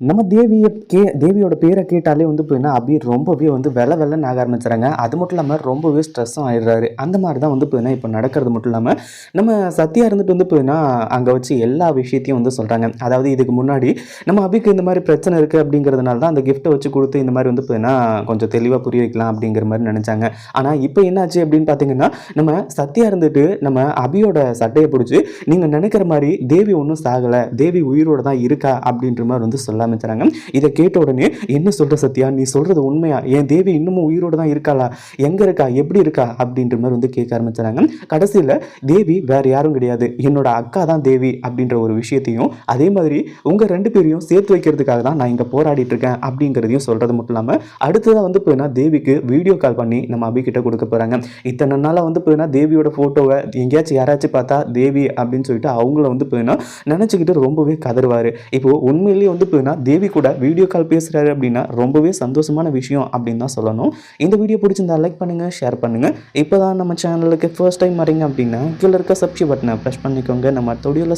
நம்ம தேவியை கே தேவியோட பேரை கேட்டாலே வந்து போயின்னா அபி ரொம்பவே வந்து வெலை வெள்ளன்னு ஆக ஆரம்பிச்சுறாங்க அது மட்டும் இல்லாமல் ரொம்பவே ஸ்ட்ரெஸ்ஸும் ஆயிடுறாரு. அந்த மாதிரி தான் வந்து போயின்னா இப்போ நடக்கிறது மட்டும் இல்லாமல் நம்ம சத்யா இருந்துட்டு வந்து போயின்னா அங்கே வச்சு எல்லா விஷயத்தையும் வந்து சொல்கிறாங்க அதாவது இதுக்கு முன்னாடி நம்ம அபிக்கு இந்த மாதிரி பிரச்சனை இருக்குது அப்படிங்கிறதுனால தான் அந்த கிஃப்ட்டை வச்சு கொடுத்து இந்த மாதிரி வந்து போயின்னா கொஞ்சம் தெளிவாக புரிய வைக்கலாம் அப்படிங்கிற மாதிரி நினச்சாங்க. ஆனால் இப்போ என்னாச்சு அப்படின்னு பார்த்தீங்கன்னா நம்ம சத்யா இருந்துட்டு நம்ம அபியோட சட்டையை பிடிச்சி நீங்கள் நினைக்கிற மாதிரி தேவி ஒன்றும் சாகலை தேவி உயிரோட தான் இருக்கா அப்படின்ற மாதிரி வந்து சொல்லாமல் ஆரம்பிச்சுறாங்க. இதை கேட்ட உடனே என்ன சொல்ற சத்யா? நீ சொல்றது உண்மையா? என் தேவி இன்னமும் உயிரோடு தான் இருக்காளா? எங்க இருக்கா? எப்படி இருக்கா? அப்படின்ற மாதிரி வந்து கேட்க ஆரம்பிச்சாங்க கடைசியில் தேவி வேற யாரும் கிடையாது. என்னோட அக்கா தான் தேவி அப்படின்ற ஒரு விஷயத்தையும் அதே மாதிரி உங்க ரெண்டு பேரையும் சேர்த்து வைக்கிறதுக்காக தான் நான் இங்கே போராடிட்டு இருக்கேன் அப்படிங்கிறதையும் சொல்றது மட்டும் இல்லாமல் அடுத்ததான் வந்து போயினா தேவிக்கு வீடியோ கால் பண்ணி நம்ம அபி கிட்ட கொடுக்க போறாங்க. இத்தனை நாளாக வந்து போயினா தேவியோட ஃபோட்டோவை எங்கேயாச்சும் யாராச்சும் பார்த்தா தேவி அப்படின்னு சொல்லிட்டு அவங்கள வந்து போயினா நினச்சிக்கிட்டு ரொம்பவே கதறுவார். இப்போ உண்மையிலேயே வந்து போயினா தேவி கூட வீடியோ கால் பேசுகிறாரு அப்படின்னா ரொம்பவே சந்தோஷமான விஷயம் அப்படின்னு தான் சொல்லணும். இந்த வீடியோ பிடிச்சிருந்தா லைக் பண்ணுங்கள் ஷேர் பண்ணுங்கள் இப்போ தான் நம்ம சேனலுக்கு ஃபர்ஸ்ட் டைம் வரீங்க அப்படின்னா கீழே இருக்க சப்ஸ்கிரைப் பட்டனை ப்ரெஸ் பண்ணிக்கோங்க. நம்ம தொடியில்